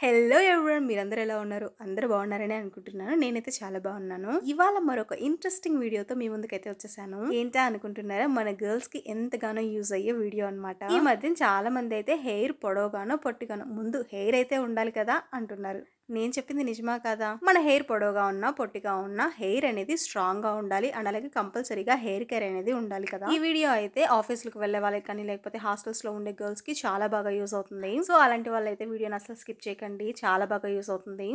Hello ఎవరు మీరందరూ ఎలా ఉన్నారు? అందరూ బాగున్నారని అనుకుంటున్నాను. నేనైతే చాలా బాగున్నాను. ఇవాళ మరొక ఇంట్రెస్టింగ్ వీడియోతో మీ ముందుకైతే వచ్చేసాను. ఏంటా అనుకుంటున్నారా? మన గర్ల్స్కి ఎంతగానో యూజ్ అయ్యే వీడియో అనమాట ఈ మధ్య చాలా మంది అయితే హెయిర్ పొడవుగానో పొట్టిగానో ముందు హెయిర్ అయితే ఉండాలి కదా అంటున్నారు. నేను చెప్పింది నిజమా కదా? మన హెయిర్ పొడవుగా ఉన్నా పొట్టిగా ఉన్నా హెయిర్ అనేది స్ట్రాంగ్గా ఉండాలి. అండ్ అలాగే కంపల్సరీగా హెయిర్ కేర్ అనేది ఉండాలి కదా. ఈ వీడియో అయితే ఆఫీసులకు వెళ్ళే వాళ్ళకి కానీ లేకపోతే హాస్టల్స్లో ఉండే గర్ల్స్కి చాలా బాగా యూజ్ అవుతుంది. సో అలాంటి వాళ్ళైతే వీడియోని అసలు స్కిప్ చేయకండి. చాలా బాగా యూజ్ అవుతుంది.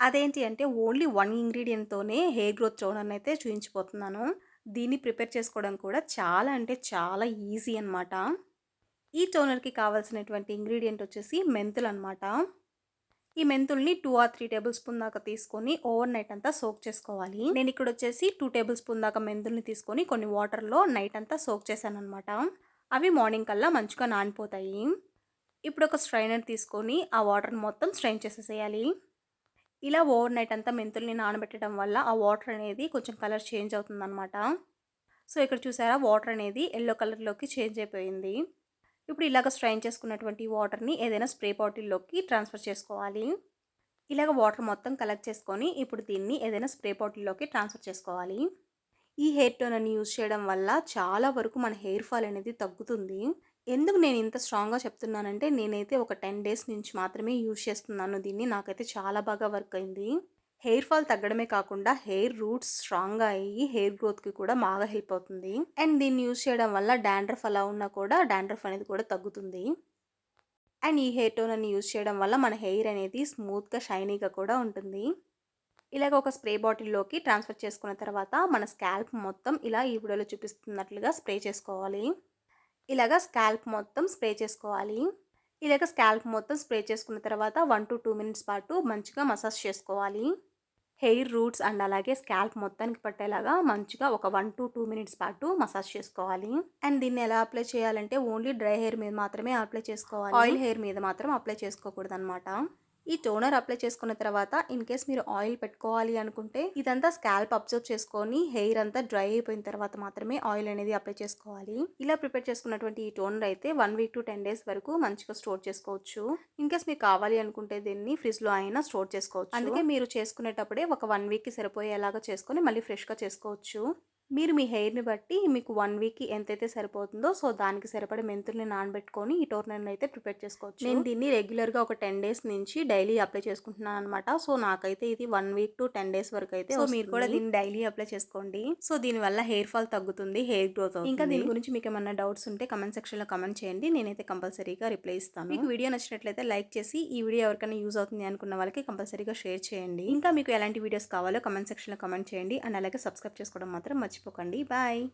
అదేంటి అంటే ఓన్లీ వన్ ఇంగ్రీడియంట్తోనే హెయిర్ గ్రోత్ చూడని అయితే చూపించిపోతున్నాను దీన్ని ప్రిపేర్ చేసుకోవడం కూడా చాలా అంటే చాలా ఈజీ అనమాట ఈ టోనర్కి కావాల్సినటువంటి ఇంగ్రీడియంట్ వచ్చేసి మెంతులు అనమాట ఈ మెంతుల్ని two or three tablespoon దాకా తీసుకొని ఓవర్ నైట్ అంతా సోక్ చేసుకోవాలి. నేను ఇక్కడ వచ్చేసి టూ టేబుల్ స్పూన్ దాకా మెంతుల్ని తీసుకొని కొన్ని వాటర్లో నైట్ అంతా సోక్ చేశాను అనమాట అవి మార్నింగ్ కల్లా మంచిగా నానిపోతాయి. ఇప్పుడు ఒక స్ట్రైనర్ తీసుకొని ఆ వాటర్ని మొత్తం స్ట్రైన్ చేసేసేయాలి. ఇలా ఓవర్ నైట్ అంతా మెంతుల్ని నానబెట్టడం వల్ల ఆ వాటర్ అనేది కొంచెం కలర్ చేంజ్ అవుతుందన్నమాట. సో ఇక్కడ చూసారా? వాటర్ అనేది ఎల్లో కలర్లోకి చేంజ్ అయిపోయింది. ఇప్పుడు ఇలాగ స్ట్రైన్ చేసుకున్నటువంటి వాటర్ని ఏదైనా స్ప్రే బాటిల్లోకి ట్రాన్స్ఫర్ చేసుకోవాలి. ఇలాగ వాటర్ మొత్తం కలెక్ట్ చేసుకొని ఇప్పుడు దీన్ని ఏదైనా స్ప్రే బాటిల్లోకి ట్రాన్స్ఫర్ చేసుకోవాలి. ఈ హెయిర్ టోనర్ని యూజ్ చేయడం వల్ల చాలా వరకు మన హెయిర్ ఫాల్ అనేది తగ్గుతుంది. ఎందుకు నేను ఇంత స్ట్రాంగ్గా చెప్తున్నానంటే నేనైతే ఒక టెన్ డేస్ నుంచి మాత్రమే యూజ్ చేస్తున్నాను. దీన్ని నాకైతే చాలా బాగా వర్క్ అయింది. హెయిర్ ఫాల్ తగ్గడమే కాకుండా హెయిర్ రూట్స్ స్ట్రాంగ్గా అయ్యి హెయిర్ గ్రోత్కి కూడా బాగా హెల్ప్ అవుతుంది. అండ్ దీన్ని యూజ్ చేయడం వల్ల డాండ్రఫ్ అలా ఉన్నా కూడా డాండ్రఫ్ అనేది కూడా తగ్గుతుంది. అండ్ ఈ హెయిర్ టోన్ అని యూజ్ చేయడం వల్ల మన హెయిర్ అనేది స్మూత్గా షైనీగా కూడా ఉంటుంది. ఇలాగ ఒక స్ప్రే బాటిల్లోకి ట్రాన్స్ఫర్ చేసుకున్న తర్వాత మన స్కాల్ప్ మొత్తం ఇలా ఈ వీడియోలో చూపిస్తున్నట్లుగా స్ప్రే చేసుకోవాలి. ఇలాగ స్కాల్ప్ మొత్తం స్ప్రే చేసుకోవాలి. ఇలాగ స్కాల్ప్ మొత్తం స్ప్రే చేసుకున్న తర్వాత వన్ టు టూ మినిట్స్ పాటు మంచిగా మసాజ్ చేసుకోవాలి. హెయిర్ రూట్స్ అండ్ అలాగే స్కాల్ప్ మొత్తానికి పట్టేలాగా మంచిగా ఒక వన్ టు టూ మినిట్స్ పాటు మసాజ్ చేసుకోవాలి. అండ్ దీన్ని ఎలా అప్లై చేయాలంటే ఓన్లీ డ్రై హెయిర్ మీద మాత్రమే అప్లై చేసుకోవాలి. ఆయిల్ హెయిర్ మీద మాత్రం అప్లై చేసుకోకూడదు అనమాట ఈ టోనర్ అప్లై చేసుకున్న తర్వాత ఇన్ కేస్ మీరు ఆయిల్ పెట్టుకోవాలి అనుకుంటే ఇదంతా స్కాల్ప్ అబ్జర్వ్ చేసుకొని హెయిర్ అంతా డ్రై అయిపోయిన తర్వాత మాత్రమే ఆయిల్ అనేది అప్లై చేసుకోవాలి. ఇలా ప్రిపేర్ చేసుకున్నటువంటి ఈ టోనర్ అయితే one week to ten days వరకు మంచిగా స్టోర్ చేసుకోవచ్చు. ఇన్ కేస్ మీకు కావాలి అనుకుంటే దీన్ని ఫ్రిడ్జ్లో అయినా స్టోర్ చేసుకోవచ్చు. అందుకే మీరు చేసుకునేటప్పుడే ఒక వన్ వీక్కి సరిపోయేలాగా చేసుకొని మళ్ళీ ఫ్రెష్గా చేసుకోవచ్చు. మీరు మీ హెయిర్ని బట్టి మీకు వన్ వీక్కి ఎంతైతే సరిపోతుందో సో దానికి సరిపడే మెంతుల్ని నానబెట్టుకొని ఈ టోర్నర్ని అయితే ప్రిపేర్ చేసుకోవచ్చు. నేను దీన్ని రెగ్యులర్గా ఒక టెన్ డేస్ నుంచి డైలీ అప్లై చేసుకుంటున్నాను అనమాట సో నాకైతే ఇది one week to ten days వరకు అయితే సో మీరు కూడా దీన్ని డైలీ అప్లై చేసుకోండి. సో దీని వల్ల హెయిర్ ఫాల్ తగ్గుతుంది హెయిర్ గ్రోత్ ఇంకా దీని గురించి మీకు ఏమైనా డౌట్స్ ఉంటే కమెంట్ సెక్షన్లో కమెంట్ చేయండి. నేనైతే కంపల్సరీగా రిప్లై ఇస్తాను. మీకు వీడియో నచ్చినట్లయితే లైక్ చేసి ఈ వీడియో ఎవరికైనా యూజ్ అవుతుంది అనుకున్న వాళ్ళకి కంపల్సరీగా షేర్ చేయండి. ఇంకా మీకు ఎలాంటి వీడియోస్ కావాలో కమెంట్ సెక్షన్లో కమెంట్ చేయండి. అండ్ అలాగే సబ్స్క్రైబ్ చేసుకోవడం మాత్రం మర్చిపోకండి. బాయ్.